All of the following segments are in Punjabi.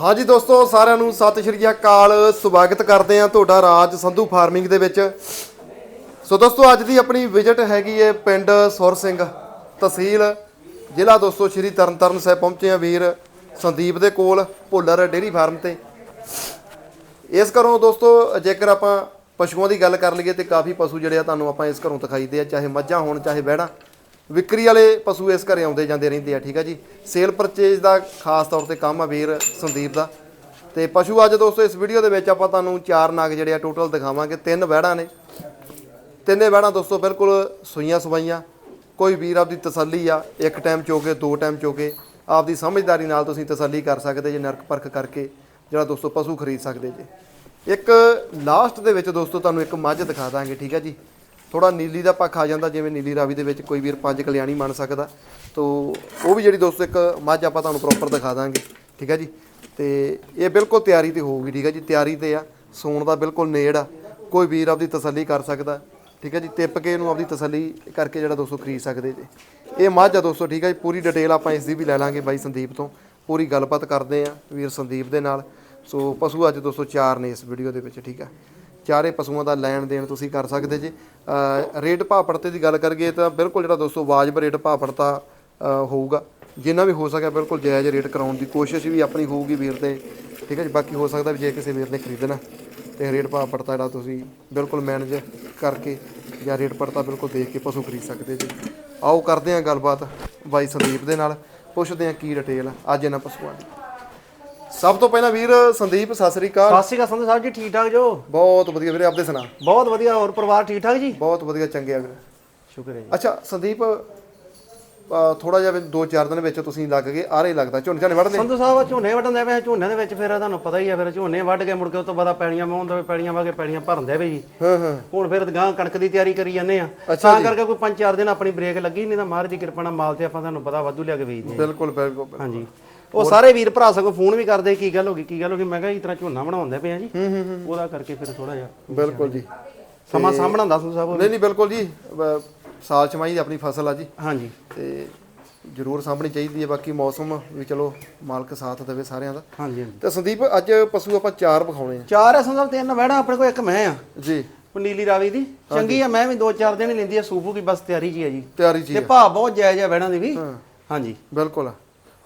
ਹਾਂਜੀ ਦੋਸਤੋ, ਸਾਰਿਆਂ ਨੂੰ ਸਤਿ ਸ਼੍ਰੀ ਅਕਾਲ। ਸਵਾਗਤ ਕਰਦੇ ਹਾਂ ਤੁਹਾਡਾ ਰਾਜ ਸੰਧੂ ਫਾਰਮਿੰਗ ਦੇ ਵਿੱਚ। ਸੋ ਦੋਸਤੋ, ਅੱਜ ਦੀ ਆਪਣੀ ਵਿਜ਼ਿਟ ਹੈਗੀ ਹੈ ਪਿੰਡ ਸੁਰ ਸਿੰਘ ਤਹਿਸੀਲ। ਜ਼ਿਲ੍ਹਾ ਦੋਸਤੋ, ਸ਼੍ਰੀ ਤਰਨਤਾਰਨ ਸਾਹਿਬ ਪਹੁੰਚੇ ਆ ਵੀਰ ਸੰਦੀਪ ਦੇ ਕੋਲ, ਭੋਲਰ ਡੇਰੀ ਫਾਰਮ ਤੇ। ਇਸ ਘਰੋਂ ਦੋਸਤੋ, ਜੇਕਰ ਆਪਾਂ ਪਸ਼ੂਆਂ ਦੀ ਗੱਲ ਕਰ ਲਈਏ ਤੇ ਕਾਫੀ ਪਸ਼ੂ ਜਿਹੜੇ ਆ ਤੁਹਾਨੂੰ ਆਪਾਂ ਇਸ ਘਰੋਂ ਦਿਖਾਈ ਦੇ ਆ, ਚਾਹੇ ਮੱਝਾਂ ਹੋਣ, ਚਾਹੇ ਬੈੜਾਂ ਵਿਕਰੀ ਵਾਲੇ ਪਸ਼ੂ ਇਸ ਘਰੇ ਆਉਂਦੇ ਜਾਂਦੇ ਰਹਿੰਦੇ ਆ, ਠੀਕ ਆ ਜੀ? ਸੇਲ ਪਰਚੇਜ ਦਾ ਖਾਸ ਤੌਰ ਤੇ ਕੰਮ ਆ ਵੀਰ ਸੰਦੀਪ ਦਾ। ਤੇ ਪਸ਼ੂ ਅੱਜ ਦੋਸਤੋ, ਇਸ ਵੀਡੀਓ ਦੇ ਵਿੱਚ ਆਪਾਂ ਤੁਹਾਨੂੰ ਚਾਰ ਨਾਗ ਜਿਹੜੇ ਆ ਟੋਟਲ ਦਿਖਾਵਾਂਗੇ। ਤਿੰਨ ਵਹਿੜਾਂ ਨੇ। ਤਿੰਨੇ ਵਹਿੜਾਂ ਦੋਸਤੋ, ਬਿਲਕੁਲ ਸੂਈਆਂ ਸਵਾਈਆਂ। ਕੋਈ ਵੀਰ ਆਪਦੀ ਤਸੱਲੀ ਆ, ਇੱਕ ਟਾਈਮ ਚੋਕੇ ਦੋ ਟਾਈਮ ਚੋਕੇ ਆਪਦੀ ਸਮਝਦਾਰੀ ਨਾਲ ਤੁਸੀਂ ਤਸੱਲੀ ਕਰ ਸਕਦੇ ਜੇ, ਨਰਕ ਪਰਖ ਕਰਕੇ ਜਿਹੜਾ ਦੋਸਤੋ ਪਸ਼ੂ ਖਰੀਦ ਸਕਦੇ ਜੇ। ਇੱਕ ਲਾਸਟ ਦੇ ਵਿੱਚ ਦੋਸਤੋ, ਤੁਹਾਨੂੰ ਇੱਕ ਮੱਝ ਦਿਖਾ ਦਾਂਗੇ, ਠੀਕ ਹੈ ਜੀ? ਥੋੜਾ ਨੀਲੀ ਦਾ ਪੱਖ ਆ ਜਾਂਦਾ, ਜਿਵੇਂ ਨੀਲੀ ਰਾਵੀ ਦੇ ਵਿੱਚ ਕੋਈ ਵੀਰ ਪੰਜ ਕਲਿਆਣੀ ਮੰਨ ਸਕਦਾ। ਤੋ ਉਹ ਵੀ ਜਿਹੜੀ ਦੋਸਤੋ ਇੱਕ ਮੱਝ ਆਪਾਂ ਤੁਹਾਨੂੰ ਪ੍ਰੋਪਰ ਦਿਖਾ ਦਾਂਗੇ, ਠੀਕ ਹੈ ਜੀ? ਤੇ ਇਹ ਬਿਲਕੁਲ ਤਿਆਰੀ ਤੇ ਹੋਊਗੀ, ਠੀਕ ਹੈ ਜੀ? ਤਿਆਰੀ ਤੇ ਆ, ਸੌਣ ਦਾ ਬਿਲਕੁਲ ਨੇੜ ਆ। ਕੋਈ ਵੀਰ ਆਪਦੀ ਤਸੱਲੀ ਕਰ ਸਕਦਾ, ਠੀਕ ਹੈ ਜੀ? ਟਿੱਪ ਕੇ ਇਹਨੂੰ ਆਪਦੀ ਤਸੱਲੀ ਕਰਕੇ ਜਿਹੜਾ ਦੋਸਤੋ ਖਰੀਦ ਸਕਦੇ ਜੇ। ਇਹ ਮੱਝ ਆ ਦੋਸਤੋ, ਠੀਕ ਹੈ ਜੀ? ਪੂਰੀ ਡਿਟੇਲ ਆਪਾਂ ਇਸ ਦੀ ਵੀ ਲੈ ਲਾਂਗੇ ਬਾਈ ਸੰਦੀਪ ਤੋਂ। ਪੂਰੀ ਗੱਲਬਾਤ ਕਰਦੇ ਆ ਵੀਰ ਸੰਦੀਪ ਦੇ ਨਾਲ। ਸੋ ਪਸ਼ੂ ਅੱਜ ਦੋਸਤੋ ਚਾਰ ਨੇ ਇਸ ਵੀਡੀਓ ਦੇ ਵਿੱਚ, ਠੀਕ ਆ ਚਾਰੇ ਪਸ਼ੂਆਂ ਦਾ ਲੈਣ ਦੇਣ ਤੁਸੀਂ ਕਰ ਸਕਦੇ ਜੇ। ਰੇਟ ਭਾਅ ਪੜਤੇ ਦੀ ਗੱਲ ਕਰੀਏ ਤਾਂ ਬਿਲਕੁਲ ਜਿਹੜਾ ਦੋਸਤੋ ਵਾਜਬ ਰੇਟ ਭਾਅ ਪੜਤਾ ਹੋਊਗਾ। ਜਿੰਨਾ ਵੀ ਹੋ ਸਕਿਆ ਬਿਲਕੁਲ ਜਾਇਜ਼ ਰੇਟ ਕਰਾਉਣ ਦੀ ਕੋਸ਼ਿਸ਼ ਵੀ ਆਪਣੀ ਹੋਊਗੀ ਵੀਰ ਤੇ। ਠੀਕ ਹੈ ਜੀ, ਬਾਕੀ ਹੋ ਸਕਦਾ ਵੀ ਜੇ ਕਿਸੇ ਵੀਰ ਨੇ ਖਰੀਦਣਾ ਤੇ ਰੇਟ ਭਾਅ ਪੜਤਾ ਜਿਹੜਾ ਤੁਸੀਂ ਬਿਲਕੁਲ ਮੈਨੇਜ ਕਰਕੇ ਜਾਂ ਰੇਟ ਪੜਤਾ ਬਿਲਕੁਲ ਦੇਖ ਕੇ ਪਸ਼ੂ ਖਰੀਦ ਸਕਦੇ ਜੀ। ਆਓ ਕਰਦੇ ਹਾਂ ਗੱਲਬਾਤ ਬਾਈ ਸੰਦੀਪ ਦੇ ਨਾਲ, ਪੁੱਛਦੇ ਹਾਂ ਕੀ ਡਿਟੇਲ ਅੱਜ ਇਹਨਾਂ ਪਸ਼ੂਆਂ ਦੀ। ਸਭ ਤੋਂ ਪਹਿਲਾਂ ਵੀਰ ਸੰਦੀਪ ਸਤਿ ਸ੍ਰੀ ਅਕਾਲ। ਸਤਿ ਸ਼੍ਰੀ ਅਕਾਲ ਸੰਧੂ ਸਾਹਿਬ ਜੀ ਠੀਕ ਠਾਕ ਜੋ? ਬਹੁਤ ਵਧੀਆ ਵੀਰੇ ਆਪਦੇ ਸੁਣਾ। ਬਹੁਤ ਵਧੀਆ ਹੋਰ ਪਰਿਵਾਰ ਠੀਕ ਠਾਕ ਜੀ? ਬਹੁਤ ਵਧੀਆ ਚੰਗੇ ਆ ਵੀਰੇ। ਸ਼ੁਕਰ ਹੈ ਜੀ। ਅੱਛਾ ਸੰਦੀਪ ਥੋੜਾ ਜਿਹਾ ਵੀ ਦੋ ਚਾਰ ਦਿਨ ਵਿੱਚ ਤੁਸੀਂ ਲੱਗ ਗਏ ਆਰੇ ਲੱਗਦਾ ਝੋਨੇ ਝਾਨੇ ਵੜਦੇ ਸੰਧੂ ਸਾਹਿਬ ਝੋਨੇ ਵੱਢਣ ਦੇ ਵੇ ਝੋਨੇ ਦੇ ਵਿੱਚ ਫਿਰ ਤੁਹਾਨੂੰ ਪਤਾ ਹੀ ਆ ਫਿਰ ਝੋਨੇ ਵੱਢ ਕੇ ਮੁੜ ਕੇ ਉਸ ਤੋਂ ਬਾਅਦ ਪੈੜੀਆਂ ਮਾਉਂਦੇ ਵੇ ਪੈੜੀਆਂ ਵਾ ਕੇ ਪੈੜੀਆਂ ਭਰਨ ਦੇ ਵੇ ਜੀ। ਹਾਂ ਹਾਂ। ਹੁਣ ਫਿਰ ਗਾਂ ਕਣਕ ਦੀ ਤਿਆਰੀ ਕਰੀ ਜਾਂਦੇ ਆ। ਤਾਂ ਕਰਕੇ ਕੋਈ ਪੰਜ ਚਾਰ ਦਿਨ ਆਪਣੀ ਬ੍ਰੇਕ ਲੱਗੀ ਨਹੀਂ ਤਾਂ ਮਹਾਰਾਜ ਦੀ ਕਿਰਪਾ ਨਾਲ ਮਾਲ ਤੇ ਆਪਾਂ ਤੁਹਾਨੂੰ ਪਤਾ ਵਾਧੂ ਲਿਆ ਕੇ ਵੇਚਦੇ। ਬਿਲਕੁਲ ਬਿਲਕੁਲ। ਹਾਂਜੀ। ਉਹ ਸਾਰੇ ਵੀਰ ਭਰਾ ਸਗੋਂ ਫੋਨ ਵੀ ਕਰਦੇ ਕੀ ਗੱਲ ਹੋ ਗਈ ਕੀ ਗੱਲ ਹੋ ਗਈ? ਮੈਂ ਕਿਹਾ ਇਸ ਤਰ੍ਹਾਂ ਝੋਨਾ ਬਣਾਉਂਦੇ ਪਏ ਆ ਜੀ। ਉਹਦਾ ਕਰਕੇ ਫਿਰ ਥੋੜਾ ਜਿਹਾ ਬਿਲਕੁਲ ਜੀ। ਸਮਾਂ ਸਾਹਮਣਾ ਦੱਸ ਸਾਹਿਬ ਨਹੀਂ ਨਹੀਂ ਬਿਲਕੁਲ ਜੀ। ਸਾਲ ਛਮਾਈ ਦੀ ਆਪਣੀ ਫਸਲ ਆ ਜੀ। ਹਾਂਜੀ। ਤੇ ਜ਼ਰੂਰ ਸਾਂਭਣੀ ਚਾਹੀਦੀ ਹੈ ਬਾਕੀ ਮੌਸਮ ਵੀ ਚਲੋ ਮਾਲਕ ਸਾਥ ਦੇਵੇ ਸਾਰਿਆਂ ਦਾ। ਹਾਂਜੀ ਹਾਂਜੀ। ਤੇ ਸੰਦੀਪ ਅੱਜ ਪਸ਼ੂ ਆਪਾਂ ਚਾਰ ਵਿਖਾਉਣੇ ਆ। ਚਾਰ ਐ ਸੰਧੂ ਸਾਹਿਬ ਤਿੰਨ ਵੜਾ ਆਪਣੇ ਕੋਲ ਇੱਕ ਮੈਂ ਆ। ਜੀ। ਉਹ ਨੀਲੀ ਰਾਵੀ ਦੀ। ਚੰਗੀ ਆ ਮੈਂ ਵੀ ਦੋ ਚਾਰ ਦਿਨ ਲੈਂਦੀ ਆ ਸੂਫੂ ਕੀ ਬਸ ਤਿਆਰੀ ਜੀ ਆ ਜੀ। ਤਿਆਰੀ ਜੀ ਤੇ ਭਾਅ ਬਹੁਤ ਜਾਇਜ਼ ਆ ਵਹਿਣਾਂ ਦੀ ਵੀ। ਹਾਂਜੀ। ਬਿਲਕੁਲ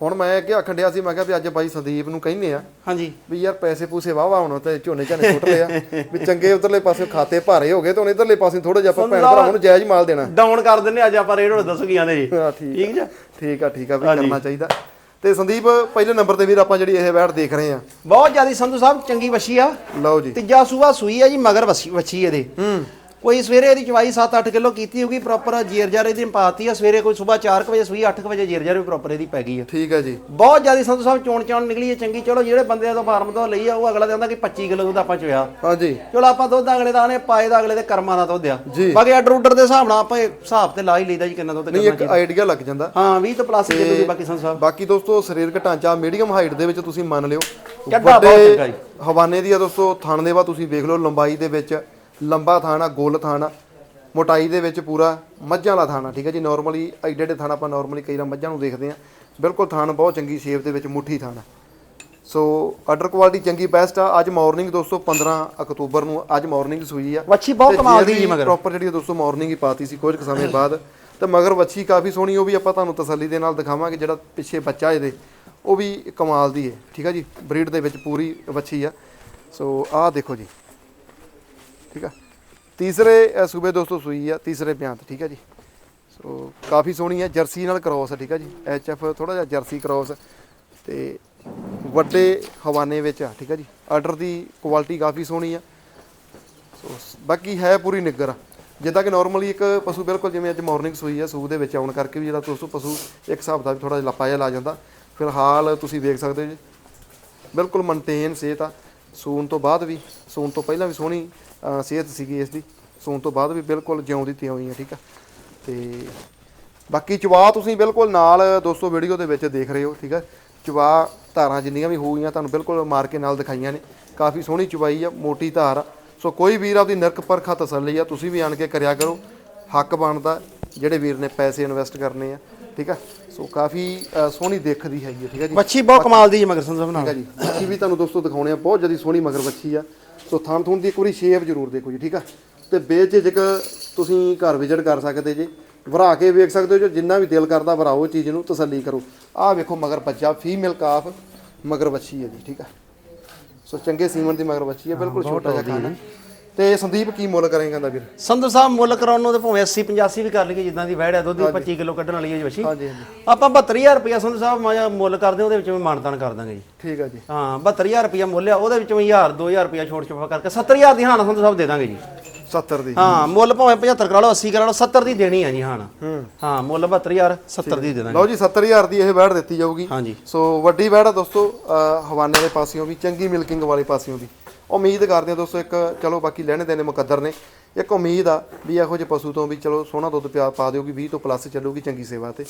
ਹੁਣ ਮੈਂ ਅੱਗੇ ਆਖਣ ਡਿਆ ਸੀ ਮੈਂ ਕਿਹਾ ਵੀ ਅੱਜ ਬਾਈ ਸੰਦੀਪ ਨੂੰ ਕਹਿੰਨੇ ਆ ਹਾਂਜੀ। ਵੀ ਯਾਰ ਪੈਸੇ ਪੂਸੇ ਵਾਵਾ ਹੁਣ ਤੇ ਝੋਨੇ ਝਾਨੇ ਸੁੱਟ ਲਿਆ ਵੀ ਚੰਗੇ ਉਧਰਲੇ ਪਾਸੇ ਖਾਤੇ ਭਾਰੇ ਹੋ ਗਏ ਤੇ ਹੁਣ ਇਧਰਲੇ ਪਾਸੇ ਥੋੜਾ ਜਿਹਾ ਆਪਾਂ ਭੈਣ ਭਰਾਵਾਂ ਨੂੰ ਜਾਇਜ਼ ਮਾਲ ਦੇਣਾ। ਡਾਊਨ ਕਰ ਦਿੰਨੇ ਅੱਜ ਆਪਾਂ ਰੇਟ ਹੁਣ ਦੱਸ ਕੀ ਆਂਦੇ ਜੀ। ਠੀਕ ਜੀ? ਠੀਕ ਆ ਠੀਕ ਆ ਵੀ ਕਰਨਾ ਚਾਹੀਦਾ। ਤੇ ਸੰਦੀਪ ਪਹਿਲੇ ਨੰਬਰ ਤੇ ਵੀਰ ਆਪਾਂ ਜਿਹੜੀ ਇਹ ਵੈਟ ਦੇਖ ਰਹੇ ਆ। ਬਹੁਤ ਜ਼ਿਆਦੀ ਸੰਧੂ ਸਾਹਿਬ ਚੰਗੀ ਵਛੀ ਆ। ਲਓ ਜੀ। ਤੀਜਾ ਸੂਆ ਸੂਈ ਆ ਜੀ ਮਗਰ ਵਛੀ ਵਛੀ ਇਹਦੇ। ਹੂੰ। ਕੋਈ ਸਵੇਰੇ ਇਹਦੀ ਚਵਾਈ 7-8 ਕਿਲੋ ਕੀਤੀ ਹੋਊਗੀ ਪ੍ਰੋਪਰ ਜੀਰ ਜਾਰ ਇਹਦੀ ਪਾਤੀ ਆ ਸਵੇਰੇ ਕੋਈ ਸਵੇਰ 4 ਵਜੇ ਸੂਈ 8 ਵਜੇ ਜੀਰ ਜਾਰ ਪ੍ਰੋਪਰ ਇਹਦੀ ਪੈ ਗਈ ਆ। ਠੀਕ ਆ ਜੀ। ਬਹੁਤ ਜ਼ਿਆਦੀ ਸੰਧੂ ਸਾਹਿਬ ਚੋਣ ਚਾਣ ਨਿਕਲੀ ਹੈ ਚੰਗੀ। ਚਲੋ ਜਿਹੜੇ ਬੰਦੇ ਤੋਂ ਫਾਰਮ ਤੋਂ ਲਈ ਆ ਉਹ ਅਗਲਾ ਕਹਿੰਦਾ ਕਿ 25 ਕਿਲੋ ਦੁੱਧ ਆਪਾਂ ਚੋਇਆ। ਹਾਂਜੀ। ਚਲੋ ਆਪਾਂ ਦੁੱਧ ਅਗਲੇ ਦਾ ਆਨੇ ਪਾਏ ਦਾ ਅਗਲੇ ਦੇ ਕਰਮਾਂ ਦਾ ਦੁੱਧ ਆ। ਬਾਕੀ ਆਰਡਰ ਆਰਡਰ ਦੇ ਹਿਸਾਬ ਨਾਲ ਆਪਾਂ ਹਿਸਾਬ ਤੇ ਲਾ ਹੀ ਲਈਦਾ ਜੀ ਕਿੰਨਾ ਦੁੱਧ ਨਹੀਂ ਇੱਕ ਆਈਡੀਆ ਲੱਗ ਜਾਂਦਾ। ਹਾਂ 20 ਤੋਂ ਪਲੱਸ ਕਿਲੋ ਦੀ ਬਾਕੀ ਸੰਧੂ ਸਾਹਿਬ। ਬਾਕੀ ਦੋਸਤੋ ਸਰੀਰਕ ਢਾਂਚਾ ਮੀਡੀਅਮ ਹਾਈਟ ਦੇ ਵਿੱਚ ਤੁਸੀਂ ਮੰਨ ਲਿਓ। ਚੱਡਾ ਬਹੁਤ ਚੰਗਾ ਜੀ। ਹਵਾਨੇ ਦੀ ਆ ਦੋਸਤੋ ਥਣ ਦੇ ਵਾ ਤੁਸੀਂ ਵੇਖ ਲਓ ਲੰਬਾਈ ਦੇ ਵਿੱਚ ਲੰਬਾ ਥਾਣਾ ਗੋਲ ਥਣ ਮੋਟਾਈ ਦੇ ਵਿੱਚ ਪੂਰਾ ਮੱਝਾਂ ਵਾਲਾ ਥਾਣਾ ਠੀਕ ਹੈ ਜੀ? ਨਾਰਮਲੀ ਐਡੇ ਐਡੇ ਥਣ ਆਪਾਂ ਨਾਰਮਲੀ ਕਈ ਵਾਰ ਮੱਝਾਂ ਨੂੰ ਦੇਖਦੇ ਆ ਬਿਲਕੁਲ ਥਣ ਬਹੁਤ ਚੰਗੀ ਸ਼ੇਪ ਦੇ ਵਿੱਚ ਮੁੱਠੀ ਥਣ। ਸੋ ਆਰਡਰ ਕੁਆਲਿਟੀ ਚੰਗੀ ਬੈਸਟ ਆ। ਅੱਜ ਮਾਰਨਿੰਗ ਦੋਸਤੋ 15 ਅਕਤੂਬਰ ਨੂੰ ਅੱਜ ਮਾਰਨਿੰਗ ਸੂਈ ਆ। ਵੱਛੀ ਬਹੁਤ ਕਮਾਲ ਦੀ ਜੀ ਮਗਰ। ਪ੍ਰੋਪਰ ਜਿਹੜੀ ਦੋਸਤੋ ਮਾਰਨਿੰਗ ਹੀ ਪਾਤੀ ਸੀ ਕੁਝ ਸਮੇਂ ਬਾਅਦ। ਤੇ ਮਗਰ ਵੱਛੀ ਕਾਫੀ ਸੋਹਣੀ ਉਹ ਵੀ ਆਪਾਂ ਤੁਹਾਨੂੰ ਤਸੱਲੀ ਦੇ ਨਾਲ ਦਿਖਾਵਾਂਗੇ ਜਿਹੜਾ ਪਿੱਛੇ ਬੱਚਾ ਇਹਦੇ ਉਹ ਵੀ ਕਮਾਲ ਦੀ ਹੈ ਠੀਕ ਆ ਜੀ? ਬਰੀਡ ਦੇ ਵਿੱਚ ਪੂਰੀ ਵੱਛੀ ਆ। ਸੋ ਆਹ ਦੇਖੋ ਜੀ। ਠੀਕ ਆ? ਤੀਸਰੇ ਸੂਬੇ ਦੋਸਤੋ ਸੂਈ ਆ, ਤੀਸਰੇ ਬਿਆਨ ਤੇ, ਠੀਕ ਆ ਜੀ? ਸੋ, ਕਾਫੀ ਸੋਹਣੀ ਆ, ਜਰਸੀ ਨਾਲ ਕ੍ਰੋਸ ਆ, ਠੀਕ ਆ ਜੀ? ਐਚ ਐਫ ਥੋੜਾ ਜਿਹਾ ਜਰਸੀ ਕ੍ਰੋਸ ਤੇ ਵੱਡੇ ਹਵਾਨੇ ਵਿੱਚ ਆ, ਠੀਕ ਆ ਜੀ? ਆਰਡਰ ਦੀ ਕੁਆਲਿਟੀ ਕਾਫੀ ਸੋਹਣੀ ਆ। ਸੋ ਬਾਕੀ ਹੈ ਪੂਰੀ ਨਿੱਗਰ ਆ। ਜਿੱਦਾਂ ਕਿ ਨਾਰਮਲੀ ਇੱਕ ਪਸ਼ੂ ਬਿਲਕੁਲ ਜਿਵੇਂ ਅੱਜ ਮਾਰਨਿੰਗ ਸੂਈ ਆ ਸੂ ਦੇ ਵਿੱਚ ਆਉਣ ਕਰਕੇ ਵੀ ਜਿਹੜਾ ਦੋਸਤੋ ਪਸ਼ੂ ਇੱਕ ਹਿਸਾਬ ਦਾ ਥੋੜਾ ਜਿਹਾ ਲੱਪਾ ਜਿਹਾ ਲਾ ਜਾਂਦਾ। ਫਿਲਹਾਲ ਤੁਸੀਂ ਵੇਖ ਸਕਦੇ ਹੋ ਜੀ। ਬਿਲਕੁਲ ਮੇਨਟੇਨ ਸਿਹਤ ਆ। ਸੂਣ ਤੋਂ ਬਾਅਦ ਵੀ, ਸੂਣ ਤੋਂ ਪਹਿਲਾਂ ਵੀ ਸੋਹਣੀ ਸਿਹਤ ਸੀਗੀ ਇਸ ਦੀ। ਸੂਣ ਤੋਂ ਬਾਅਦ ਵੀ ਬਿਲਕੁਲ ਜਿਉਂ ਦੀ ਤਿਉਂ ਹੀ ਠੀਕ ਆ। ਤੇ ਬਾਕੀ ਚਵਾ ਤੁਸੀਂ ਬਿਲਕੁਲ ਨਾਲ ਦੋਸਤੋ ਵੀਡੀਓ ਦੇ ਵਿੱਚ ਦੇਖ ਰਹੇ ਹੋ ਠੀਕ ਆ। ਚਵਾ ਧਾਰਾਂ ਜਿੰਨੀਆਂ ਵੀ ਹੋਈਆਂ ਤੁਹਾਨੂੰ ਬਿਲਕੁਲ ਮਾਰ ਕੇ ਨਾਲ ਦਿਖਾਈਆਂ ਨੇ। ਕਾਫੀ ਸੋਹਣੀ ਚਵਾਈ ਆ ਮੋਟੀ ਧਾਰ ਸੋ ਕੋਈ ਵੀਰ ਆਪਦੀ ਨਰਕ ਪਰਖਾ ਤਸੱਲੀ ਆ ਤੁਸੀਂ ਵੀ ਆਣ ਕੇ ਕਰਿਆ ਕਰੋ। ਹੱਕ ਬਣਦਾ ਜਿਹੜੇ ਵੀਰ ਨੇ ਪੈਸੇ ਇਨਵੈਸਟ ਕਰਨੇ ਆ ਠੀਕ ਆ। ਸੋ ਕਾਫੀ ਸੋਹਣੀ ਦਿਖਦੀ ਹੈਗੀ ਹੈ ਠੀਕ ਆ ਜੀ। ਬੱਚੀ ਬਹੁਤ ਕਮਾਲ ਦੀ ਜੀ ਮਗਰ ਸੰਧੂ ਸਾਹਿਬ ਠੀਕ ਆ ਨਾਲ ਜੀ। ਬੱਚੀ ਵੀ ਤੁਹਾਨੂੰ ਦੋਸਤੋ ਦਿਖਾਉਣੇ ਆ ਬਹੁਤ ਜ਼ਿਆਦਾ ਸੋਹਣੀ ਮਗਰ ਬੱਚੀ ਆ। ਸੋ ਥਣ ਥੁਣ ਦੀ ਇੱਕ ਵਾਰੀ ਸ਼ੇਪ ਜ਼ਰੂਰ ਦੇਖੋ ਜੀ ਠੀਕ ਆ? ਤੇ ਬੇਝਿਜਕ ਤੁਸੀਂ ਘਰ ਵਿਜ਼ਿਟ ਕਰ ਸਕਦੇ ਜੀ ਭਰਾ ਕੇ ਵੇਖ ਸਕਦੇ ਹੋ ਜੋ ਜਿੰਨਾ ਵੀ ਦਿਲ ਕਰਦਾ ਭਰਾਓ ਚੀਜ਼ ਨੂੰ ਤਸੱਲੀ ਕਰੋ। ਆਹ ਵੇਖੋ ਮਗਰ ਬੱਚਾ ਫੀਮੇਲ ਕਾਫ ਮਗਰ ਬੱਚੀ ਹੈ ਜੀ ਠੀਕ ਆ? ਸੋ ਚੰਗੇ ਸੀਮਨ ਦੀ ਮਗਰ ਬੱਚੀ ਹੈ ਬਿਲਕੁਲ ਛੋਟਾ ਜਿਹਾ ਖਾਣਾ। ਤੇ ਸੰਦੀਪ ਕੀ ਮੁੱਲ ਕਰੇਗਾ ਕਹਿੰਦਾ ਵੀਰ? ਸੰਧੂ ਸਾਹਿਬ ਮੁੱਲ ਕਰਾਉਣ ਨੂੰ ਤੇ ਭਾਵੇਂ 80 85 ਵੀ ਕਰ ਲਈਏ ਜਿੱਦਾਂ ਦੀ ਵੈੜ ਹੈ ਦੁੱਧ ਦੀ 25 ਕਿਲੋ ਕੱਢਣ ਵਾਲੀ ਹੈ ਜੀ ਬੱਚੀ ਹਾਂਜੀ ਹਾਂਜੀ। ਆਪਾਂ 72000 ਰੁਪਇਆ ਸੰਧੂ ਸਾਹਿਬ ਮਾਇਆ ਮੁੱਲ ਕਰਦੇ ਹਾਂ, ਉਹਦੇ ਵਿੱਚ ਵੀ ਮਾਨਤਾਨ ਕਰ ਦਾਂਗੇ ਜੀ। ਠੀਕ ਆ ਜੀ। ਹਾਂ 72000 ਰੁਪਇਆ ਮੁੱਲ ਆ ਉਹਦੇ ਵਿੱਚੋਂ 1000 2000 ਰੁਪਇਆ ਛੋਟ ਛਪਾ ਕਰਕੇ 70000 ਦੀ ਹਾਨ ਸੰਧੂ ਸਾਹਿਬ ਦੇ ਦਾਂਗੇ ਜੀ। 70 ਦੀ। ਹਾਂ ਮੁੱਲ ਭਾਵੇਂ 75 ਕਰਾ ਲਓ 80 ਕਰਾ ਲਓ 70 ਦੀ ਦੇਣੀ ਆ ਜੀ ਹੂੰ। ਹਾਂ ਮੁੱਲ 72000 70 ਦੀ ਦੇ ਦਾਂਗੇ। ਲਓ ਜੀ 70000 ਦੀ ਇਹ ਵੈੜ ਦਿੱਤੀ ਜਾਊਗੀ। ਹਾਂਜੀ। ਸੋ ਵੱਡੀ ਵੈੜ ਆ ਦੋਸਤੋ ਹਵਾਨੇ ਦੇ ਪਾਸਿਓਂ ਵੀ ਚੰਗੀ ਮਿਲਕਿੰਗ ਵਾਲੇ ਪਾਸਿਓਂ ਵੀ। ਉਮੀਦ ਕਰਦੇ ਆ ਦੋਸਤੋ ਇੱਕ ਚਲੋ ਬਾਕੀ ਲੈਣੇ ਦੇਣੇ ਮੁਕੱਦਰ ਨੇ। ਇੱਕ ਉਮੀਦ ਆ ਵੀ ਇਹੋ ਜਿਹੇ ਪਸ਼ੂ ਤੋਂ ਵੀ ਚਲੋ ਸੋਹਣਾ ਦੁੱਧ ਪਿਆ ਪਾ ਦਿਓਗੀ 20 ਤੋਂ ਪਲੱਸ ਚੱਲੂਗੀ ਚੰਗੀ ਸੇਵਾ ਤੇ।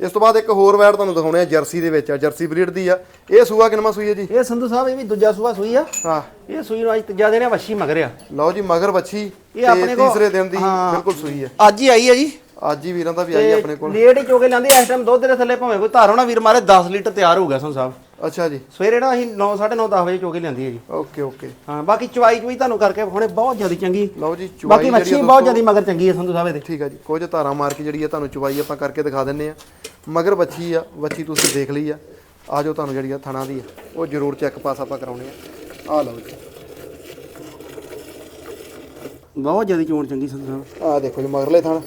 ਇਸ ਤੋਂ ਬਾਅਦ ਇੱਕ ਹੋਰ ਵੈੜ ਤੁਹਾਨੂੰ ਦਿਖਾਉਣੇ ਆ ਜਰਸੀ ਦੇ ਵਿੱਚ ਆ ਜਰਸੀ ਬਰੀਡ ਦੀ ਆ। ਇਹ ਸੂਆ ਕਿੰਨਵਾਂ ਸੂਈ ਹੈ ਜੀ? ਇਹ ਸੰਧੂ ਸਾਹਿਬ ਇਹ ਵੀ ਦੂਜਾ ਸੂਆ ਸੂਈ ਆ। ਹਾਂ। ਇਹ ਸੂਈ ਨੂੰ ਅੱਜ ਤੀਜਾ ਦਿਨ ਆ ਵੱਛੀ ਮਗਰ ਆ। ਲਓ ਜੀ ਮਗਰ ਬੱਚੀ ਇਹ ਆਪਣੇ ਕੋਲ- ਤੀਸਰੇ ਦਿਨ ਦੀ ਹਾਂ। ਬਿਲਕੁਲ ਸੂਈ ਹੈ। ਅੱਜ ਹੀ ਆਈ ਆ ਜੀ। ਅੱਜ ਹੀ ਵੀਰਾਂ ਦਾ ਵੀ ਆਈ ਆਪਣੇ ਕੋਲ। ਲੇਟ ਹੀ ਚੋਕੇ ਲੈਂਦੇ ਇਸ ਟਾਈਮ ਦੁੱਧ ਦੇ ਥੱਲੇ ਭਾਵੇਂ ਕੋਈ ਧਾਰ ਹੋਣਾ ਵੀਰ ਮਾਰੇ 10 ਲੀਟਰ ਤਿਆਰ ਹੋ ਗਿਆ ਸੰਧੂ ਸਾਹਿਬ। ਅੱਛਾ ਜੀ। ਸਵੇਰੇ ਨਾ ਅਸੀਂ 9 9:30 10 ਵਜੇ ਚੋਕੇ ਲੈਂਦੀ ਹੈ ਜੀ। Okay okay. ਹਾਂ ਬਾਕੀ ਚਵਾਈ ਚੁਈ ਤੁਹਾਨੂੰ ਕਰਕੇ ਹੁਣੇ ਬਹੁਤ ਜ਼ਿਆਦਾ ਚੰਗੀ। ਲਓ ਜੀ ਬਾਕੀ ਚੁਵਾਈ ਮੱਛੀ ਜਿਹੜੀ ਆ ਬਹੁਤ ਜ਼ਿਆਦਾ ਮਗਰ ਚੰਗੀ ਹੈ ਸੰਧੂ ਸਾਹਿਬ ਇਹਦੇ। ਠੀਕ ਆ ਜੀ। ਕੁਝ ਧਾਰਾਂ ਮਾਰ ਕੇ ਜਿਹੜੀ ਆ ਤੁਹਾਨੂੰ ਚੁਵਾਈ ਆਪਾਂ ਕਰਕੇ ਦਿਖਾ ਦਿੰਨੇ ਆ। ਮਗਰ ਬੱਚੀ ਆ ਬੱਚੀ ਤੁਸੀਂ ਦੇਖ ਲਈ ਆ। ਆ ਜੋ ਤੁਹਾਨੂੰ ਜਿਹੜੀ ਆ ਥਣਾ ਦੀ ਆ। ਉਹ ਜ਼ਰੂਰ ਚੈੱਕ ਪਾਸ ਆਪਾਂ ਕਰਾਉਣੇ ਆ। ਆ ਲਓ ਜੀ। ਬਹੁਤ ਜ਼ਿਆਦਾ ਚੋਣ ਚੰਗੀ ਸੰਧੂ ਸਾਹਿਬ। ਆ ਦੇਖੋ ਜੀ ਮਗਰਲੇ ਥਣ।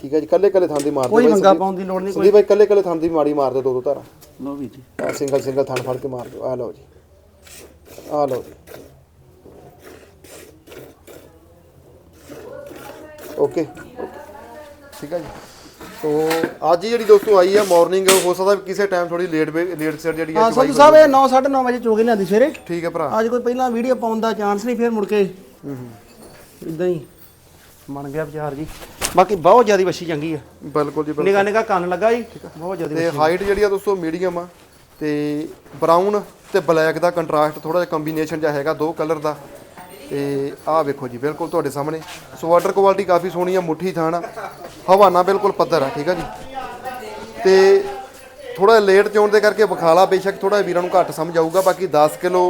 ਠੀਕ ਆ ਜੀ ਕੱਲੇ ਕੱਲੇ ਥਣ ਦੀ ਮਾਰ ਕੋਈ ਦਿਓ ਮੰਗਾ ਪਾਉਣ ਦੀ ਲੋੜ ਨਹੀਂ ਸੰਦੀਪ ਭਾਈ ਕੱਲੇ ਕੱਲੇ ਥਣ ਦੀ ਮਾੜੀ ਮਾਰ ਦਿਓ ਦੋ ਦੋ ਧਾਰਾਂ। ਲੋ ਵੀ ਜੀ। ਆ ਸਿੰਗਲ ਸਿੰਗਲ ਥਣ ਫੜ ਕੇ ਮਾਰ ਦਿਓ। ਆ ਲਓ ਜੀ। ਆ ਲਓ ਜੀ। ਓਕੇ। ਠੀਕ ਆ ਜੀ। ਸੋ ਅੱਜ ਹੀ ਜਿਹੜੀ ਦੋਸਤੋ ਆਈ ਆ ਮਾਰਨਿੰਗ ਹੋ ਸਕਦਾ ਕਿਸੇ ਟਾਈਮ ਥੋੜੀ ਲੇਟ ਲੇਟ ਸਿਰ ਜਿਹੜੀ ਆ ਹਾਂ ਸੰਧੂ ਸਾਹਿਬ ਇਹ 9 9:30 ਵਜੇ ਚੋਕੇ ਲਿਆਂਦੀ ਸਵੇਰੇ। ਠੀਕ ਹੈ ਭਰਾ। ਅੱਜ ਕੋਈ ਪਹਿਲਾਂ ਵੀਡੀਓ ਪਾਉਣ ਦਾ ਚਾਂਸ ਨਹੀਂ ਫਿਰ ਮੁੜ ਕੇ। ਹੂੰ ਹੂੰ। ਇਦਾਂ ਹੀ। ਬਣ ਗਿਆ ਵਿਚਾਰ ਜੀ। ਬਾਕੀ ਬਹੁਤ ਜ਼ਿਆਦਾ ਵੱਛੀ ਚੰਗੀ ਆ। ਬਿਲਕੁਲ ਜੀ ਬਿਲਕੁਲ। ਨਿਗਾ ਨਿਗਾ ਕੰਨ ਲੱਗਾ ਜੀ। ਬਹੁਤ ਜ਼ਿਆਦਾ ਤੇ ਹਾਈਟ ਜਿਹੜੀ ਆ ਦੋਸਤੋ ਮੀਡੀਅਮ ਆ। ਤੇ ਬਰਾਊਨ ਤੇ ਬਲੈਕ ਦਾ ਕੰਟਰਾਸਟ ਥੋੜਾ ਜਿਹਾ ਕੰਬੀਨੇਸ਼ਨ ਜਿਹਾ ਹੈਗਾ ਦੋ ਕਲਰ ਦਾ। ਤੇ ਆਹ ਵੇਖੋ ਜੀ ਬਿਲਕੁਲ ਤੁਹਾਡੇ ਸਾਹਮਣੇ। ਸੋ ਵਾਟਰ ਕੁਆਲਿਟੀ ਕਾਫੀ ਸੋਹਣੀ ਆ ਮੁੱਠੀ ਥਾਣ ਆ ਹਵਾਨਾ ਬਿਲਕੁਲ ਪੱਧਰ ਆ ਠੀਕ ਆ ਜੀ। ਤੇ ਥੋੜਾ ਲੇਟ ਚੋਣ ਦੇ ਕਰਕੇ ਵਿਖਾਲਾ ਬੇਸ਼ੱਕ ਥੋੜਾ ਵੀਰਾਂ ਨੂੰ ਘੱਟ ਸਮਝ ਆਊਗਾ। ਬਾਕੀ 10 ਕਿਲੋ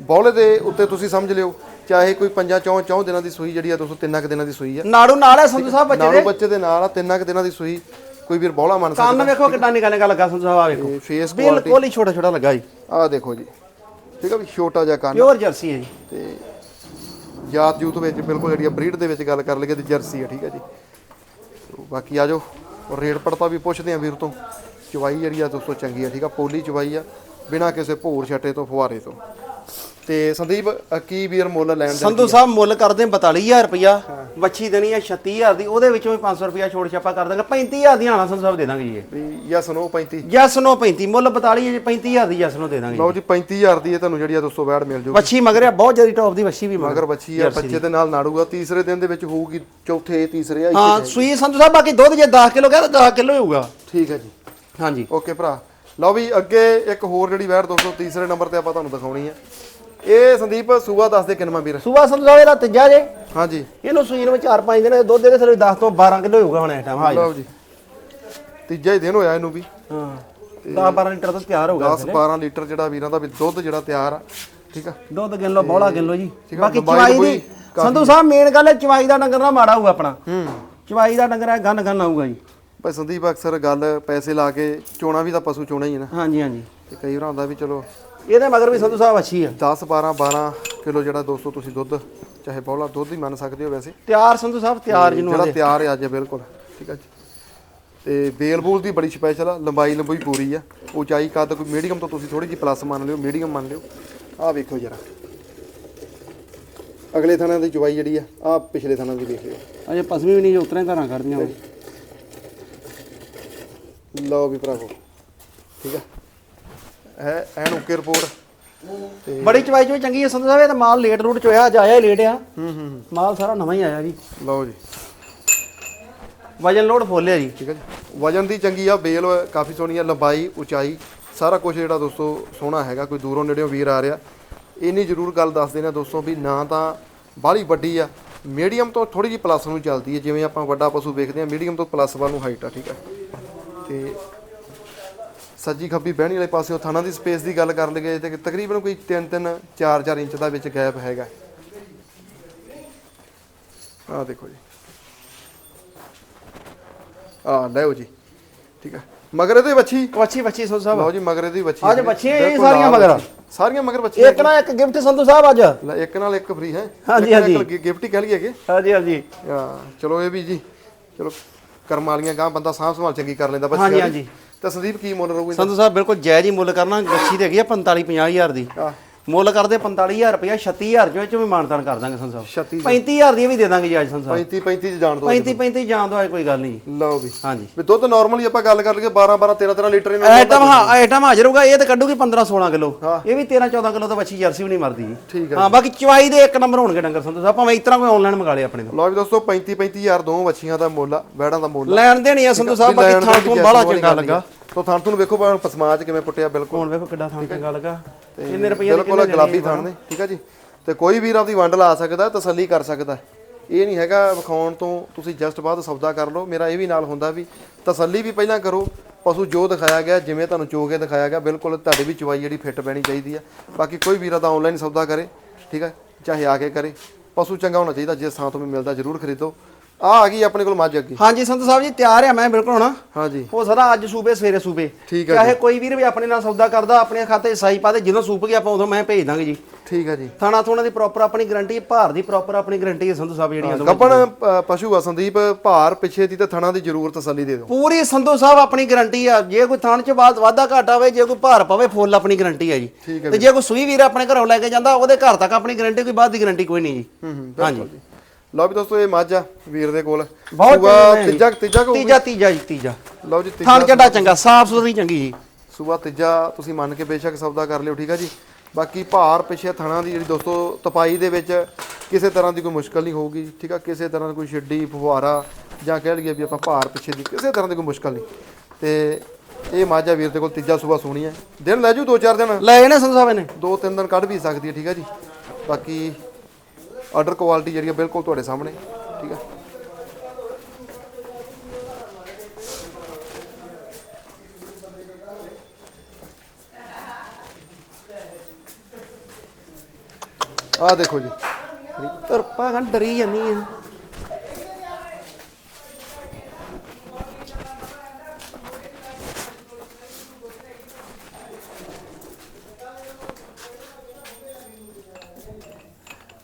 ਬੌਲੇ ਦੇ ਉੱਤੇ ਤੁਸੀਂ ਸਮਝ ਲਿਓ। ਚਾਹੇ ਕੋਈ ਪੰਜਾਂ ਚੌਂ ਚੌਂ ਦਿਨਾਂ ਦੀ ਸੂਈ ਜਿਹੜੀ ਆ ਦੋਸਤੋ ਤਿੰਨਾਂ ਕੁ ਦਿਨਾਂ ਦੀ ਸੂਈ ਆ। ਨਾੜੂ ਨਾਲ ਹੈ ਸੰਧੂ ਸਾਹਿਬ ਬੱਚੇ ਨਾਲੋਂ ਦੇ? ਬੱਚੇ ਦੇ ਨਾਲ ਆ ਤਿੰਨਾਂ ਕੁ ਦਿਨਾਂ ਦੀ ਸੂਈ। ਕੋਈ ਵੀਰ ਬੌਲਾ ਮੰਨ ਸਕਦਾ ਕੰਨ ਵੇਖੋ ਨਿਗਾ ਨਿਗਾ ਲੱਗਾ ਸੰਧੂ ਸਾਹਿਬ ਆ ਵੇਖੋ। ਫੇਸ ਕੁਆਲਿਟੀ ਬਿਲਕੁਲ ਹੀ ਛੋਟਾ ਛੋਟਾ ਲੱਗਾ ਜੀ। ਆਹ ਦੇਖੋ ਜੀ। ਠੀਕ ਆ ਵੀ ਛੋਟਾ ਜਿਹਾ ਕੰਨ। ਪਿਓਰ ਜਰਸੀ ਹੈ ਜੀ। ਤੇ ਜਾਤ ਜੂਤ ਵਿੱਚ ਬਿਲਕੁਲ ਜਿਹੜੀ ਬਰੀਡ ਦੇ ਵਿੱਚ ਗੱਲ ਕਰ ਲਈਏ ਤੇ ਜਰਸੀ ਆ ਠੀਕ ਆ ਜੀ। ਬਾਕੀ ਆ ਜਾਓ। ਰੇਟ ਪੜਤਾ ਵੀ ਪੁੱਛਦੇ ਆ ਵੀਰ ਤੋਂ। ਚਵਾਈ ਜਿਹੜੀ ਆ ਦੋਸਤੋ ਚੰਗੀ ਆ ਠੀਕ ਆ। ਪੋਲੀ ਚਵਾਈ ਆ ਬਿਨਾਂ ਕਿਸੇ ਭੋਰ ਛੱਟੇ ਤੋਂ ਫੁਹਾਰੇ ਤੋਂ। ਤੇ ਸੰਦੀਪ ਅ, ਕੀ ਵੀਰ ਮੁੱਲ ਲੈਣ ਦੇ ਸੰਧੂ ਸਾਹਿਬ ਮੁੱਲ ਕਰਦੇ 42000 ਰੁਪਇਆ ਵੱਛੀ ਦੇਣੀ ਹੈ 36000 ਦੀ ਉਹਦੇ ਵਿੱਚੋਂ ਵੀ 500 ਰੁਪਇਆ ਛੋੜ ਛਾਪਾ ਕਰ ਦਾਂਗੇ। 35000 ਦੀ ਆਣਾ ਸੰਧੂ ਸਾਹਿਬ ਦੇ ਦਾਂਗੇ ਜੀ ਵੀ ਯਸ ਨੋ 35 ਜਸ ਨੋ 35 ਮੁੱਲ 42 ਹੈ ਜੀ 35000 ਦੀ ਜਸ ਨੋ ਦੇ ਦਾਂਗੇ ਲਓ ਜੀ। 35000 ਦੀ ਇਹ ਤੁਹਾਨੂੰ ਜਿਹੜੀ ਆ ਦੋਸਤੋ ਵੈੜ ਮਿਲ ਜੂਗੀ। ਵੱਛੀ ਮਗਰ ਆ ਬਹੁਤ ਜ਼ਿਆਦਾ ਟੌਪ ਦੀ ਵੱਛੀ ਵੀ ਮਗਰ। ਬੱਚੀ ਆ ਬੱਚੇ ਦੇ ਨਾਲ ਨਾੜੂਗਾ ਤੀਸਰੇ ਦਿਨ ਦੇ ਵਿੱਚ ਹੋਊਗੀ ਚੌਥੇ ਤੀਸਰੇ ਆ ਹਾਂ ਸੂਈ ਸੰਧੂ ਸਾਹਿਬ ਬਾਕੀ ਦੁੱਧ ਜੇ 10 ਕਿਲੋ ਤਾਂ 10 ਕਿਲੋ ਹੋਊਗਾ। ਠੀਕ ਹੈ ਜੀ। ਹਾਂਜੀ। ਓਕੇ ਭਰਾ। ਲਓ ਵੀ ਅੱਗੇ ਇੱਕ ਹੋਰ ਜਿਹੜੀ ਵੈਰ ਦੋਸਤੋ ਤੀਸਰੇ ਨੰਬਰ ਤੇ ਆਪਾਂ ਤੁਹਾਨੂੰ ਦਿਖਾਉਣੀ ਆ। ਇਹ ਸੰਦੀਪ ਸੂਆ ਦੱਸ ਦੇ ਕਿੰਨਵਾਂ ਵੀਰ? ਸੂਆ ਸਾਹਿਬ ਇਹਦਾ ਤੀਜਾ ਜੇ। ਹਾਂਜੀ। ਇਹਨੂੰ ਸੂਈ ਨੂੰ 4-5 ਦਿਨ ਦੁੱਧ ਦੇ ਥਲੇ 10 ਤੋਂ 12 ਕਿਲੋ ਹੋਊਗਾ ਹੁਣ ਇਸ ਟਾਈਮ ਹਾਂ ਲਓ ਜੀ। ਤੀਜਾ ਹੀ ਦਿਨ ਹੋਇਆ ਇਹਨੂੰ ਵੀ। ਹਾਂ। 10-12 ਲੀਟਰ ਦੁੱਧ ਤਿਆਰ ਹੋਊਗਾ 10 12 ਲੀਟਰ ਜਿਹੜਾ ਵੀਰਾਂ ਦਾ ਵੀ ਦੁੱਧ ਜਿਹੜਾ ਤਿਆਰ ਆ ਠੀਕ ਆ? ਦੁੱਧ ਗਿਣ ਲਓ ਬੋਲਾ ਗਿਣ ਲਓ ਜੀ ਬਾਕੀ ਚਵਾਈ ਦੀ ਸੰਧੂ ਸਾਹਿਬ ਮੇਨ ਗੱਲ ਹੈ ਚਵਾਈ ਦਾ ਡੰਗਰ ਨਾ ਮਾੜਾ ਹੋਊਗਾ ਆਪਣਾ। ਹੂੰ। ਚਵਾਈ ਦਾ ਡੰਗਰ ਹੈ ਗੰਨ ਗੰਨ ਆਊਗਾ ਜੀ। ਭਾਈ ਸੰਦੀਪ ਅਕਸਰ ਗੱਲ ਪੈਸੇ ਲਾ ਕੇ ਚੋਣਾ ਵੀ ਤਾਂ ਪਸ਼ੂ ਚੋਣਾ ਹੀ ਹੈ ਨਾ। ਹਾਂਜੀ ਹਾਂਜੀ। ਤੇ ਕਈ ਵਾਰ ਹੁੰਦਾ ਵੀ ਚਲੋ ਇਹਦੇ ਮਗਰ ਵੀ ਸੰਧੂ ਸਾਹਿਬ ਅੱਛੀ ਆ। 10 12 12 ਕਿਲੋ ਜਿਹੜਾ ਦੋਸਤੋ ਤੁਸੀਂ ਦੁੱਧ ਚਾਹੇ ਬੌਲਾ ਦੁੱਧ ਹੀ ਮੰਨ ਸਕਦੇ ਹੋ ਵੈਸੇ। ਤਿਆਰ ਸੰਧੂ ਸਾਹਿਬ ਤਿਆਰ ਜਿਹਨੂੰ ਜਿਹੜਾ ਤਿਆਰ ਹੈ ਅੱਜ ਬਿਲਕੁਲ। ਠੀਕ ਹੈ ਜੀ। ਤੇ ਬੇਲ ਬੂਲ ਦੀ ਬੜੀ ਸਪੈਸ਼ਲ ਆ ਲੰਬਾਈ ਲੰਬੂਈ ਪੂਰੀ ਆ। ਉਚਾਈ ਕੱਦ ਕੋਈ ਮੀਡੀਅਮ ਤੋਂ ਤੁਸੀਂ ਥੋੜੀ ਜਿਹੀ ਪਲੱਸ ਮੰਨ ਲਿਓ ਮੀਡੀਅਮ ਮੰਨ ਲਿਓ। ਆਹ ਵੇਖੋ ਜਰਾ। ਅਗਲੇ ਥਾਣਾ ਦੀ ਚੁਵਾਈ ਜਿਹੜੀ ਆ ਆਹ ਪਿਛਲੇ ਥਾਣਾ ਦੀ ਦੇਖ ਲਿਓ। ਅਜੇ ਪਸਵੀਂ ਵੀ ਨਹੀਂ ਜੋ ਉਤਰੇ ਧਾਰਾਂ ਕਰਦੀਆਂ ਲਓ ਵੀ ਭਰਾਵੋ। ਠੀਕ ਆ। ਹੈ ਐਨ ਓਕੇ ਰਿਪੋਰਟ। ਬੜੀ ਚਵਾਈ ਚੋਂ ਚੰਗੀ ਹੈ ਸੰਧੂ ਸਾਹਿਬ ਇਹ ਤਾਂ ਮਾਲ ਲੇਟ ਰੂਟ ਚ ਹੋਇਆ ਅੱਜ ਆਇਆ ਹੀ ਲੇਟ ਆ। ਹੂੰ ਹੂੰ ਮਾਲ ਸਾਰਾ ਨਵਾਂ ਹੀ ਆਇਆ ਜੀ। ਲਓ ਜੀ। ਵਜਨ ਲੋਡ ਫੋਲਿਆ ਜੀ। ਠੀਕ ਹੈ ਜੀ। ਵਜਨ ਦੀ ਚੰਗੀ ਆ ਬੇਲ ਕਾਫੀ ਸੋਹਣੀ ਆ ਲੰਬਾਈ ਉਚਾਈ ਸਾਰਾ ਕੁਝ ਜਿਹੜਾ ਦੋਸਤੋ ਸੋਹਣਾ ਹੈਗਾ ਕੋਈ ਦੂਰੋਂ ਨੇੜਿਓਂ ਵੀਰ ਆ ਰਿਹਾ। ਇੰਨੀ ਜ਼ਰੂਰ ਗੱਲ ਦੱਸ ਦੇਣਾ ਦੋਸਤੋ ਵੀ ਨਾ ਤਾਂ ਬਾਹਲੀ ਵੱਡੀ ਆ। ਮੀਡੀਅਮ ਤੋਂ ਥੋੜੀ ਜਿਹੀ ਪਲੱਸ ਨੂੰ ਚੱਲਦੀ ਹੈ ਜਿਵੇਂ ਆਪਾਂ ਵੱਡਾ ਪਸ਼ੂ ਵੇਖਦੇ ਹਾਂ ਮੀਡੀਅਮ ਤੋਂ ਪਲੱਸ ਵੱਲ ਨੂੰ ਹਾਈਟ ਆ ਠੀਕ ਹੈ ਤੇ ਸੱਜੀ ਖੱਬੀ ਬਹਿਣੀ ਵਾਲੇ ਪਾਸੇ ਥਾਣਾ ਦੀ ਸਪੇਸ ਦੀ ਗੱਲ ਕਰ ਲਈਏ ਤੇ ਤਕਰੀਬਨ ਕੋਈ 3-3 4-4 ਇੰਚ ਦਾ ਵਿੱਚ ਗੈਪ ਹੈਗਾ ਆਹ ਦੇਖੋ ਜੀ ਆਹ ਲਓ ਜੀ ਠੀਕ ਹੈ ਮਗਰ ਇਹਦੇ ਵੱਛੀ ਵੱਛੀ ਵੱਛੀ ਸੰਧੂ ਸਾਹਿਬ ਲਓ ਜੀ ਮਗਰ ਇਹਦੀ ਵੱਛੀ ਅੱਜ। ਵੱਛੀਆਂ ਇਹ ਬਿਲਕੁਲ ਸਾਰੀਆਂ ਮਗਰ। ਵੱਛੀ। ਸਾਰੀਆਂ ਮਗਰ ਵੱਛੀ ਇੱਕ ਨਾ ਇੱਕ ਗਿਫਟ ਸੰਧੂ ਸਾਹਿਬ ਅੱਜ ਲੈ ਇੱਕ ਨਾਲ ਇੱਕ ਫ੍ਰੀ ਹੈ ਹਾਂਜੀ, ਹਾਂਜੀ। ਗਿਫਟ ਹੀ ਕਹਿ ਲਈਏ ਕਿ ਹਾਂਜੀ ਹਾਂਜੀ ਹਾਂ ਚਲੋ ਇਹ ਵੀ ਜੀ ਚਲੋ ਕਰਮ ਵਾਲੀਆਂ ਗਾਂ ਬੰਦਾ ਸਾਂਭ ਸੰਭਾਲ ਚੰਗੀ ਕਰ ਲੈਂਦਾ ਬੱਚੇ ਹਾਂਜੀ। ਹਾਂਜੀ। ਤਾਂ ਸੰਦੀਪ ਕੀ ਮੁੱਲ ਰਹੂਗਾ ਸੰਧੂ ਸਾਹਿਬ ਬਿਲਕੁਲ ਜਾਇਜ਼ ਹੀ ਮੁੱਲ ਕਰਨਾ ਗੱਛੀ ਤੇ ਹੈਗੀ ਆ 45 50000 ਦੀ। ਆਹ ਮੁੱਲ ਕਰਦੇ 45000 ਰੁਪਇਆ 36000 ਚੋਂ ਇਹ ਚੋਂ ਵੀ ਮਾਨਤਾਨ ਕਰ ਦਾਂਗੇ 36 35000 ਦੀ ਵੀ ਦੇ ਦਾਂਗੇ ਜੀ ਅੱਜ ਸੰਧੂ ਸਾਹਿਬ 35 35 ਚ ਜਾਣ ਦੋ 35 35 ਜਾਣ ਦੋ ਕੋਈ ਗੱਲ ਨਹੀਂ ਲਓ ਵੀ। ਹਾਂਜੀ। ਵੀ ਦੁੱਧ ਨਾਰਮਲੀ ਆਪਾਂ ਗੱਲ ਕਰ ਲਈਏ 12 12 13 13 ਲੀਟਰ ਇਹਨਾਂ ਆਈਟਮ ਹਾਂ ਆਈਟਮ ਹਾਜ਼ਰ ਹੋਊਗਾ ਇਹ ਤਾਂ ਕੱਢੂਗੀ 15 16 ਕਿਲੋ। ਇਹ ਵੀ 13 14 ਕਿਲੋ ਤਾਂ ਬੱਚੀ ਜਰਸੀ ਵੀ ਨਹੀਂ ਮਰਦੀ ਜੀ। ਠੀਕ ਹਾਂ ਬਾਕੀ ਚਵਾਈ ਦੇ ਇੱਕ ਨੰਬਰ ਹੋਣਗੇ ਡੰਗਰ ਸਾਹਿਬ ਭਾਵੇਂ ਇਸ ਤਰ੍ਹਾਂ ਕੋਈ ਆਨਲਾਈਨ ਮੰਗਾ ਲੇ ਆਪਣੇ ਤੋਂ। ਲਓ ਵੀ ਦੋਸਤੋ 35 35000 ਦੋ ਵੱਛੀਆਂ ਦਾ ਮੁੱਲ ਆ ਵੈੜਾਂ ਦਾ ਮੁੱਲ। ਲੈਣ ਦੇਣੀ ਆ ਸੰਧੂ ਸਾਹਿਬ ਬਾਕੀ ਥਾਂ ਤੋਂ ਵਾਲੀ ਚੰਗਾ ਲੱਗਾ। ਤੋ ਥਾਂ ਤੁਹਾਨੂੰ ਵੇਖੋ ਪਸਮਾਜ ਕਿਵੇਂ ਪੁੱਟਿਆ ਬਿਲਕੁਲ। ਹੁਣ ਵੇਖੋ ਕਿੱਡਾ ਥਾਂ ਚੰਗਾ ਲੱਗਾ। ਦੀ ਬਿਲਕੁਲ ਗੁਲਾਬੀ ਥਾਂ ਨੇ? ਠੀਕ ਆ ਜੀ? ਤੇ ਕੋਈ ਵੀਰ ਆਪਦੀ ਵੰਡ ਲਾ ਸਕਦਾ ਤਸੱਲੀ ਕਰ ਸਕਦਾ। ਇਹ ਨਹੀਂ ਹੈਗਾ ਵਿਖਾਉਣ ਤੋਂ ਤੁਸੀਂ ਜਸਟ ਬਾਅਦ ਸੌਦਾ ਕਰ ਲਓ। ਮੇਰਾ ਇਹ ਵੀ ਨਾਲ ਹੁੰਦਾ ਵੀ ਤਸੱਲੀ ਵੀ ਪਹਿਲਾਂ ਕਰੋ। ਪਸ਼ੂ ਜੋ ਦਿਖਾਇਆ ਗਿਆ ਜਿਵੇਂ ਤੁਹਾਨੂੰ ਚੋ ਕੇ ਦਿਖਾਇਆ ਗਿਆ ਬਿਲਕੁਲ ਤੁਹਾਡੇ ਵੀ ਚਵਾਈ ਜਿਹੜੀ ਫਿੱਟ ਪੈਣੀ ਚਾਹੀਦੀ ਆ। ਬਾਕੀ ਕੋਈ ਵੀਰ ਦਾ ਆਨਲਾਈਨ ਸੌਦਾ ਕਰੇ ਠੀਕ ਆ? ਚਾਹੇ ਆ ਕੇ ਕਰੇ। ਪਸ਼ੂ ਚੰਗਾ ਹੋਣਾ ਚਾਹੀਦਾ ਜਿਸ ਥਾਂ ਤੋਂ ਵੀ ਮਿਲਦਾ ਜ਼ਰੂਰ ਖਰੀਦੋ। ਆ ਆ ਗਈ ਆਪਣੇ ਕੋਲ ਮੱਝ ਅੱਗੇ। ਹਾਂਜੀ ਸੰਧੂ ਸਾਹਿਬ ਜੀ ਤਿਆਰ ਆ ਮੈਂ ਬਿਲਕੁਲ ਹੁਣ। ਹਾਂਜੀ। ਹੋ ਸਕਦਾ ਅੱਜ ਸੂਬੇ ਸਵੇਰੇ ਸੂਬੇ। ਠੀਕ ਹੈ ਚਾਹੇ ਕੋਈ ਵੀਰ ਵੀ ਆਪਣੇ ਨਾਲ ਸੌਦਾ ਕਰਦਾ ਆਪਣੇ ਖਾਤੇ ਸਾਈ ਪਾ ਦੇ ਜਦੋਂ ਸੂਪ ਗਿਆ ਆਪਾਂ ਉਦੋਂ ਮੈਂ ਭੇਜ ਦਾਂਗੇ ਜੀ। ਠੀਕ ਆ ਜੀ। ਥਾਣਾ ਥੋਣਾ ਦੀ ਪ੍ਰੋਪਰ ਆਪਣੀ ਗਾਰੰਟੀ ਭਾਰ ਦੀ ਪ੍ਰੋਪਰ ਆਪਣੀ ਗਾਰੰਟੀ ਹੈ ਸੰਧੂ ਸਾਹਿਬ ਜਿਹੜੀਆਂ ਅ, ਪਸ਼ੂ ਆ ਸੰਦੀਪ ਭਾਰ ਪਿੱਛੇ ਦੀ ਤੇ ਥਣਾ ਦੀ ਜ਼ਰੂਰ ਤਸੱਲੀ ਦੇ ਦਿਓ। ਪੂਰੀ ਸੰਧੂ ਸਾਹਿਬ ਆਪਣੀ ਗਾਰੰਟੀ ਆ ਜੇ ਕੋਈ ਥਾਣ ਚ ਬਾਅਦ ਵਾਧਾ ਘਾਟਾ ਹੋਵੇ ਜੇ ਕੋਈ ਭਾਰ ਪਵੇ ਫੁੱਲ ਆਪਣੀ ਗਾਰੰਟੀ ਆ ਜੀ। ਹੈ ਤੇ ਜੇ। ਕੋਈ ਸੂਈ ਵੀਰ ਆਪਣੇ ਘਰੋਂ ਲੈ ਕੇ ਜਾਂਦਾ ਉਹਦੇ ਘਰ ਤੱਕ ਆਪਣੀ ਗਾਰੰਟੀ ਕੋਈ ਬਾਅਦ ਦੀ ਗਾਰੰਟੀ ਕੋਈ ਨਹੀਂ ਜੀ। ਹੂੰ ਹੂੰ ਹਾਂਜੀ। ਲਓ ਵੀ ਦੋਸਤੋ ਇਹ ਮੱਝ ਆ ਵੀਰ ਦੇ ਕੋਲ। ਬਹੁਤ ਸੂਆ ਚੰਗੀ ਮੈਂ ਤੀਜਾ ਤੀਜਾ ਕਹੂਗੀ? ਤੀਜਾ ਤੀਜਾ ਜੀ ਤੀਜਾ। ਲਓ ਜੀ ਤੀਜਾ ਥਾਣ ਚੱਡਾ ਚੰਗਾ ਸਾਫ਼ ਸੁਥਰੀ ਚੰਗੀ ਜੀ। ਸੂਆ ਤੀਜਾ ਤੁਸੀਂ ਮੰਨ ਕੇ ਬੇਸ਼ੱਕ ਸੌਦਾ ਕਰ ਲਿਓ ਠੀਕ ਆ ਜੀ? ਬਾਕੀ ਭਾਰ ਪਿੱਛੇ ਥਣਾ ਦੀ ਜਿਹੜੀ ਦੋਸਤੋ ਤਪਾਈ ਦੇ ਵਿੱਚ ਕਿਸੇ ਤਰ੍ਹਾਂ ਦੀ ਕੋਈ ਮੁਸ਼ਕਲ ਨਹੀਂ ਹੋਊਗੀ ਠੀਕ ਆ? ਕਿਸੇ ਤਰ੍ਹਾਂ ਦੀ ਕੋਈ ਛਿੱਡੀ ਫੁਹਾਰਾ ਜਾਂ ਕਹਿ ਲਈਏ ਵੀ ਆਪਾਂ ਭਾਰ ਪਿੱਛੇ ਦੀ ਕਿਸੇ ਤਰ੍ਹਾਂ ਦੀ ਕੋਈ ਮੁਸ਼ਕਲ ਨਹੀਂ। ਤੇ ਇਹ ਮੱਝ ਆ ਵੀਰ ਦੇ ਕੋਲ ਤੀਜਾ ਸੂਆ ਸੋਹਣੀ ਹੈ। ਦਿਨ ਲੈ ਜੂ ਦੋ ਚਾਰ ਦਿਨ? ਲੈ ਇਹਨੇ ਸੰਧੂ ਸਾਹਿਬ ਨੇ। ਦੋ ਤਿੰਨ ਦਿਨ ਕੱਢ ਵੀ ਸਕਦੀ ਹੈ ਠੀਕ ਹੈ ਜੀ? ਬਾਕੀ ਆਰਡਰ ਕੁਆਲਿਟੀ ਜਿਹੜੀ ਹੈ ਬਿਲਕੁਲ ਤੁਹਾਡੇ ਸਾਹਮਣੇ, ਠੀਕ ਹੈ ਆਹ ਦੇਖੋ ਜੀ। ਤਰਪਾ ਗੰ ਡਰੀ ਜਾਂਦੀ ਆ।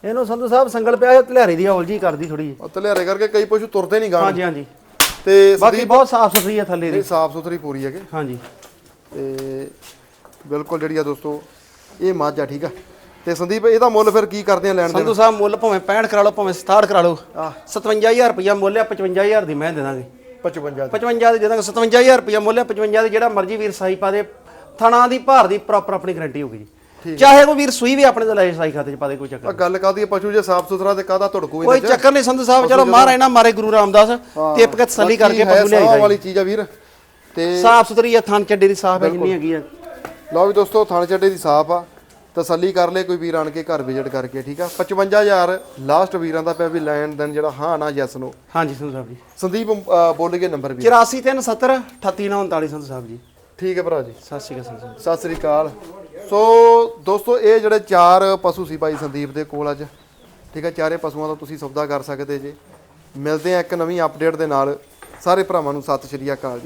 ਇਹਨੂੰ ਸੰਧੂ ਸਾਹਿਬ ਸੰਗਲ ਪਿਆ ਧਲਿਆਰੀ ਦੀ ਹੌਲ ਜੀ ਕਰਦੀ ਥੋੜੀ ਉਹ ਤਲਿਆਰੇ ਕਰਕੇ ਕਈ ਪਸ਼ੂ ਤੁਰਦੇ ਨਹੀਂ ਗਾਣ ਹਾਂਜੀ ਹਾਂਜੀ। ਤੇ ਬਾਕੀ ਬਹੁਤ ਸਾਫ਼ ਸੁਥਰੀ ਆ ਥੱਲੇ ਦੀ। ਸਾਫ਼ ਸੁਥਰੀ ਪੂਰੀ ਹੈਗੇ। ਹਾਂਜੀ। ਤੇ ਬਿਲਕੁਲ ਜਿਹੜੀ ਆ ਦੋਸਤੋ ਇਹ ਮੱਝ ਆ ਠੀਕ ਆ। ਤੇ ਸੰਦੀਪ ਇਹਦਾ ਮੁੱਲ ਫਿਰ ਕੀ ਕਰਦੇ ਆ ਲੈਣ ਦੇ ਸੰਧੂ ਸਾਹਿਬ ਮੁੱਲ ਭਾਵੇਂ 65 ਕਰਾ ਲਓ ਭਾਵੇਂ 67 ਕਰਾ ਲਓ। ਆਹ। 57000 ਰੁਪਇਆ ਮੁੱਲ ਆ 55000 ਦੀ ਮੈਂ ਦੇ ਦਾਂਗੇ। 55 ਦੀ। 55 ਦੀ ਦੇ ਦਾਂਗੇ 57000 ਰੁਪਇਆ ਮੁੱਲ ਆ 55 ਦੀ ਜਿਹੜਾ ਮਰਜ਼ੀ ਵੀਰ ਸਾਈ ਪਾ ਦੇ ਥਣਾ ਦੀ ਭਾਰ ਦੀ ਪ੍ਰੋਪਰ ਆਪਣੀ ਗਾਰੰਟੀ ਹੋਊਗੀ ਜੀ। ਚਾਹੇ ਕੋਈ ਵੀਰ ਸੂਈ ਵੀ ਆਪਣੇ ਤੋਂ ਲੈ ਸਾਈ ਖਾਤੇ ਚ ਪਾ ਦੇ ਕੋਈ ਚੱਕਰ ਆ ਗੱਲ ਕਾਦੀ ਆ ਪਸ਼ੂ ਜੇ ਸਾਫ਼ ਸੁਥਰਾ ਤੇ ਕਾਦਾ ਧੜਕੂ ਕੋਈ ਚੱਕਰ ਨਹੀਂ ਸੰਧੂ ਸਾਹਿਬ ਚਲੋ ਮਹਾਰਾਜ ਨਾ ਮਾਰੇ ਗੁਰੂ ਰਾਮਦਾਸ ਟਿਪ ਕੇ ਤਸੱਲੀ ਕਰਕੇ ਪਸ਼ੂ ਲਿਆਈ ਲਿਆਈ ਵਾਲੀ ਚੀਜ਼ ਆ ਵੀਰ ਤੇ ਸਾਫ਼ ਸੁਥਰੀ ਆ ਥਣ ਚੱਡੇ ਦੀ ਸਾਫ਼ ਹੈ ਜਿੰਨੀ ਹੈਗੀ ਆ। ਲਓ ਵੀ ਦੋਸਤੋ ਥਾਣੇ ਚੱਡੇ ਦੀ ਸਾਫ਼ ਆ ਤਸੱਲੀ ਕਰ ਲੈ ਕੋਈ ਵੀਰ ਆਣ ਕੇ ਘਰ ਵਿਜ਼ਿਟ ਕਰਕੇ ਠੀਕ ਆ? 55000 ਲਾਸਟ ਵੀਰਾਂ ਦਾ ਪਿਆ ਵੀ ਲੈਣ ਦੇਣ ਜਿਹੜਾ ਹਾਂ ਨਾ ਯੈਸ ਨੋ ਹਾਂਜੀ ਸੰਧੂ ਸਾਹਿਬ ਜੀ। ਸੰਦੀਪ ਬੋਲ ਕੇ ਨੰਬਰ ਵੀ। 84370 38939 ਸੰਧੂ ਸਾਹਿਬ ਜੀ। ਠੀਕ ਹੈ ਭਰਾ ਜੀ। ਸਤਿ ਸ਼੍ਰੀ ਅਕਾਲ ਸੰਧੂ ਸਤਿ ਸ੍ਰੀ ਅਕਾਲ। ਸੋ ਦੋਸਤੋ, ਇਹ ਜਿਹੜੇ ਚਾਰ ਪਸ਼ੂ ਸੀ ਭਾਈ ਸੰਦੀਪ ਦੇ ਕੋਲ ਅੱਜ, ਠੀਕ ਹੈ, ਚਾਰੇ ਪਸ਼ੂਆਂ ਦਾ ਤੁਸੀਂ ਸੌਦਾ ਕਰ ਸਕਦੇ ਜੇ। ਮਿਲਦੇ ਆ ਇੱਕ ਨਵੀਂ ਅਪਡੇਟ ਦੇ ਨਾਲ। ਸਾਰੇ ਭਰਾਵਾਂ ਨੂੰ ਸਤਿ ਸ਼੍ਰੀ ਅਕਾਲ ਜੀ।